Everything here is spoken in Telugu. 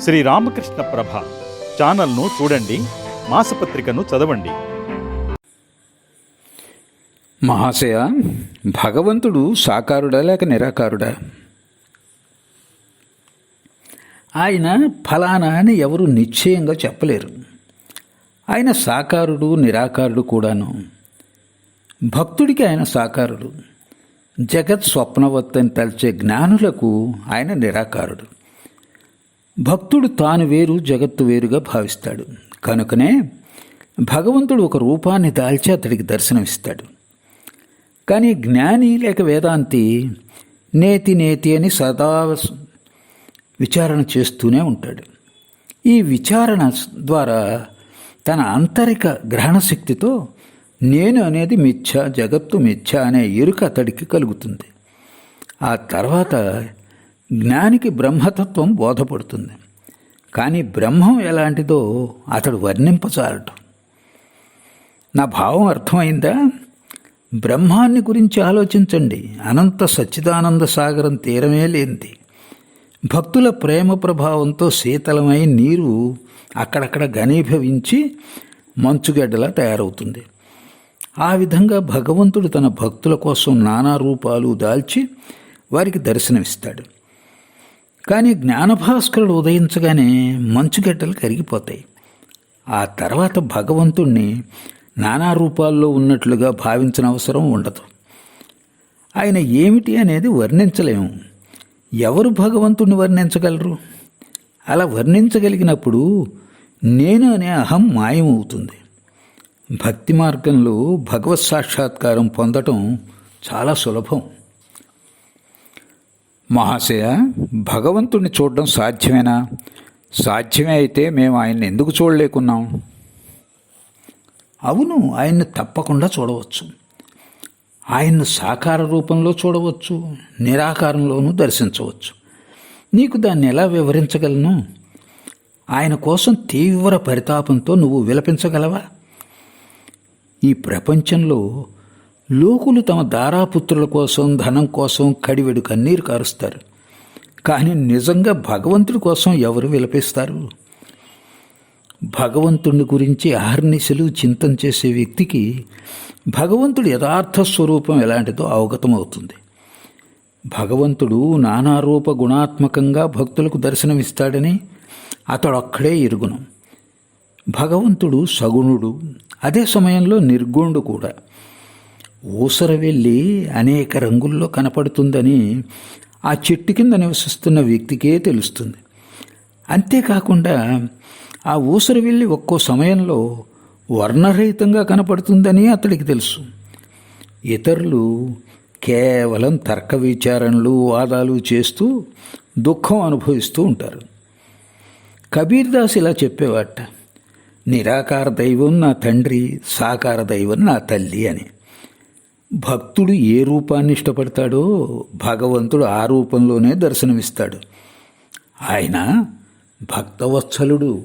శ్రీ రామకృష్ణ ప్రభ ఛానల్ను చూడండి మాసపత్రికను చదవండి. మహాశయ భగవంతుడు సాకారుడా లేక నిరాకారుడా? ఆయన ఫలానా అని ఎవరు నిశ్చయంగా చెప్పలేరు. ఆయన సాకారుడు నిరాకారుడు కూడాను. భక్తుడికి ఆయన సాకారుడు. జగత్ స్వప్నవత్తని తలిచే జ్ఞానులకు ఆయన నిరాకారుడు. భక్తుడు తాను వేరు జగత్తు వేరుగా భావిస్తాడు. కనుకనే భగవంతుడు ఒక రూపాన్ని దాల్చి అతడికి దర్శనమిస్తాడు. కానీ జ్ఞాని లేక వేదాంతి నేతి నేతి అని సదా విచారణ చేస్తూనే ఉంటాడు. ఈ విచారణ ద్వారా తన ఆంతరిక గ్రహణ శక్తితో నేను అనేది మిథ్య జగత్తు మిథ్య అనే ఎరుక అతడికి కలుగుతుంది. ఆ తర్వాత జ్ఞానికి బ్రహ్మతత్వం బోధపడుతుంది. కానీ బ్రహ్మం ఎలాంటిదో అతడు వర్ణింపచాలటం నా భావం అర్థమైందా? బ్రహ్మాన్ని గురించి ఆలోచించండి. అనంత సచ్చిదానంద సాగరం తీరమే లేనిది. భక్తుల ప్రేమ ప్రభావంతో శీతలమై నీరు అక్కడక్కడ ఘనీభవించి మంచుగడ్డలా తయారవుతుంది. ఆ విధంగా భగవంతుడు తన భక్తుల కోసం నానా రూపాలు దాల్చి వారికి దర్శనమిస్తాడు. కానీ జ్ఞానభాస్కరుడు ఉదయించగానే మంచుగడ్డలు కరిగిపోతాయి. ఆ తర్వాత భగవంతుణ్ణి నానా రూపాల్లో ఉన్నట్లుగా భావించిన అవసరం ఉండదు. ఆయన ఏమిటి అనేది వర్ణించలేము. ఎవరు భగవంతుణ్ణి వర్ణించగలరు? అలా వర్ణించగలిగినప్పుడు నేను అనే అహం మాయమవుతుంది. భక్తి మార్గంలో భగవత్ సాక్షాత్కారం పొందటం చాలా సులభం. మహాశయ భగవంతుణ్ణి చూడడం సాధ్యమేనా? సాధ్యమే అయితే మేము ఆయన్ని ఎందుకు చూడలేకున్నాం? అవును ఆయన్ని తప్పకుండా చూడవచ్చు. ఆయన్ను సాకార రూపంలో చూడవచ్చు నిరాకారంలోనూ దర్శించవచ్చు. నీకు దాన్ని ఎలా వివరించగలను? ఆయన కోసం తీవ్ర పరితాపంతో నువ్వు విలపించగలవా? ఈ ప్రపంచంలో లోకులు తమ దారాపుత్రుల కోసం ధనం కోసం కడివెడు కన్నీరు కారుస్తారు. కానీ నిజంగా భగవంతుడి కోసం ఎవరు విలపిస్తారు? భగవంతుడి గురించి అహర్నిశలు చింతన చేసే వ్యక్తికి భగవంతుడి యథార్థ స్వరూపం ఎలాంటిదో అవగతమవుతుంది. భగవంతుడు నానారూప గుణాత్మకంగా భక్తులకు దర్శనమిస్తాడని అతడొక్కడే ఇరుగును. భగవంతుడు సగుణుడు అదే సమయంలో నిర్గుణుడు కూడా. ఊసర వెళ్ళి అనేక రంగుల్లో కనపడుతుందని ఆ చెట్టు కింద నివసిస్తున్న వ్యక్తికే తెలుస్తుంది. అంతేకాకుండా ఆ ఊసర వెళ్ళి ఒక్కో సమయంలో వర్ణరహితంగా కనపడుతుందని అతడికి తెలుసు. ఇతరులు కేవలం తర్క విచారణలు వాదాలు చేస్తూ దుఃఖం అనుభవిస్తూ ఉంటారు. కబీర్ దాస్ ఇలా చెప్పేవాట నిరాకార దైవం నా తండ్రి సాకార దైవం నా తల్లి అని. భక్తుడు ఏ రూపాన్ని ఇష్టపడతాడో భగవంతుడు ఆ రూపంలోనే దర్శనమిస్తాడు. ఆయన భక్తవత్సలుడు.